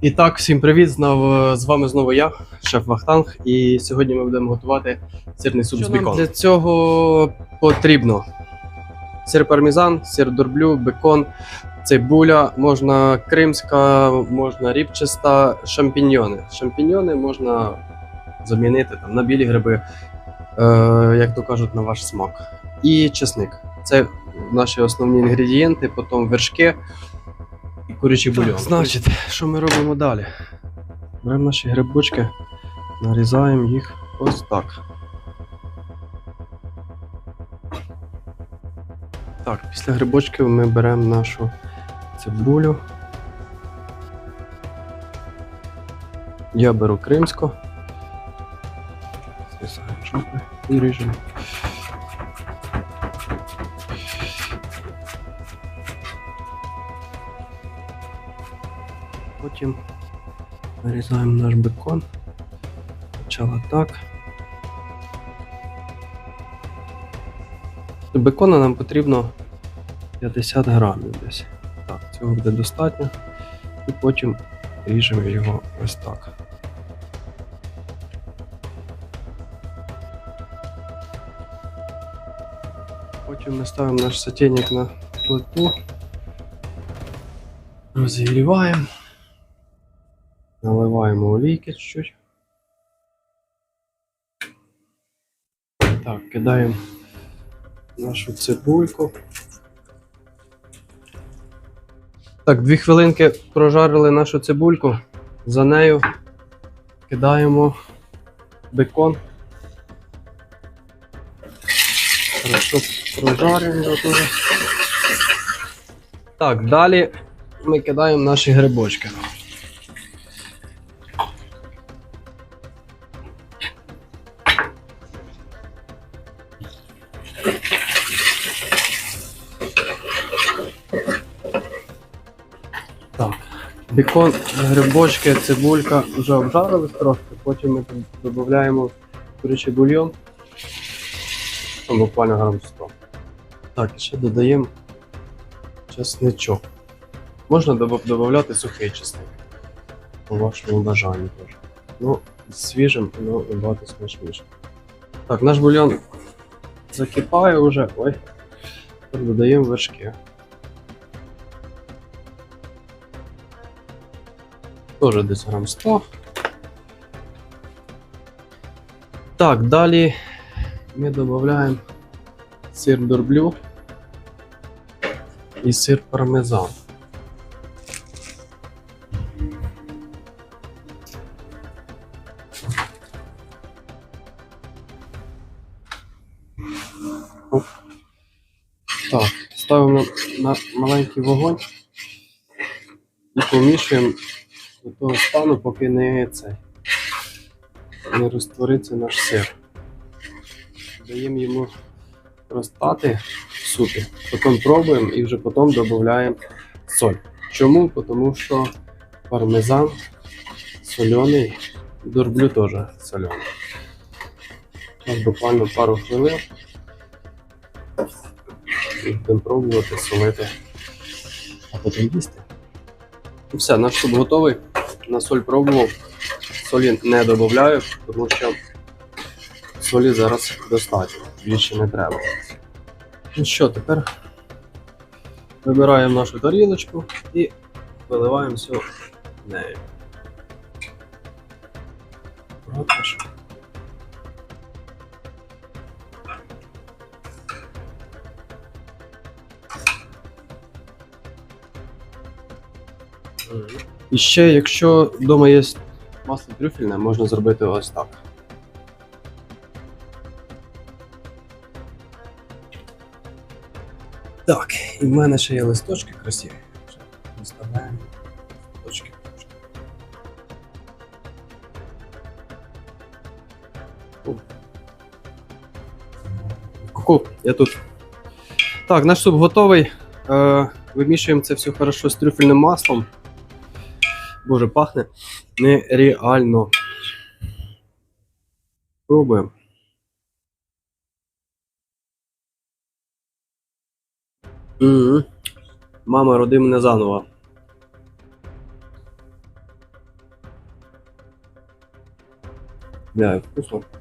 І так, всім привіт! Знов, з вами знову я, шеф Вахтанг, і сьогодні ми будемо готувати сирний суп з беконом. Для цього потрібно сир пармезан, сир дорблю, бекон, цибуля, можна кримська, можна рібчаста, шампіньйони. Шампіньйони можна замінити там, на білі гриби, е, як то кажуть, на ваш смак. І чесник. Це наші основні інгредієнти, потім вершки курячий бульйон. Значить, що ми робимо далі? Беремо наші грибочки, нарізаємо їх ось так. Так, після грибочків ми беремо нашу цибулю. Я беру кримську. Звисаємо жопи і ріжемо. Потім нарізаємо наш бекон. Спочатку так. До бекона нам потрібно 50 грамів десь. Так, цього буде достатньо. І потім ріжемо його ось так. Потім ми ставимо наш сотейник на плиту. Розігріваємо. Наливаємо олійки чуть-чуть. Так, кидаємо нашу цибульку. Так, дві хвилинки прожарили нашу цибульку. За нею кидаємо бекон. Хорошо прожарюємо його. Так, далі ми кидаємо наші грибочки. Бекон, грибочки, цибулька вже обжарились трошки, потім ми тут додаємо курячий бульйон. Там буквально грам 100. Так, ще додаємо чесничок. Можна додати сухий чесник. По вашому бажанню теж. Ну, свіжим воно набагато смачніше. Так, наш бульйон закипає вже. Ой. Додаємо вершки. Тоже десь грам 100. Так, далі ми додаємо сир дорблю і сир пармезан. Так, ставимо на маленький вогонь і помішуємо до того стану, поки не цей не розтвориться наш сир. Даємо йому розтати в супі, потім пробуємо і вже потім додаємо соль. Чому? Тому що пармезан соляний, дорблю теж соляний. Зараз буквально пару хвилин. І будемо пробувати солити, а потім їсти. Все, наш суп готовий. На соль пробував. Солі не додаю, тому що солі зараз достатньо, більше не треба. Ну що, тепер вибираємо нашу тарілочку і виливаємо все в. І ще, якщо вдома є масло трюфельне, можна зробити ось так. Так, і в мене ще є листочки красиві. Виставляємо листочки. Ку-ку, я тут. Так, наш суп готовий. Е, вимішуємо це все хорошо з трюфельним маслом. Боже, пахне нереально. Пробуємо. М. Мама, роди мене заново. Бля, вкусно.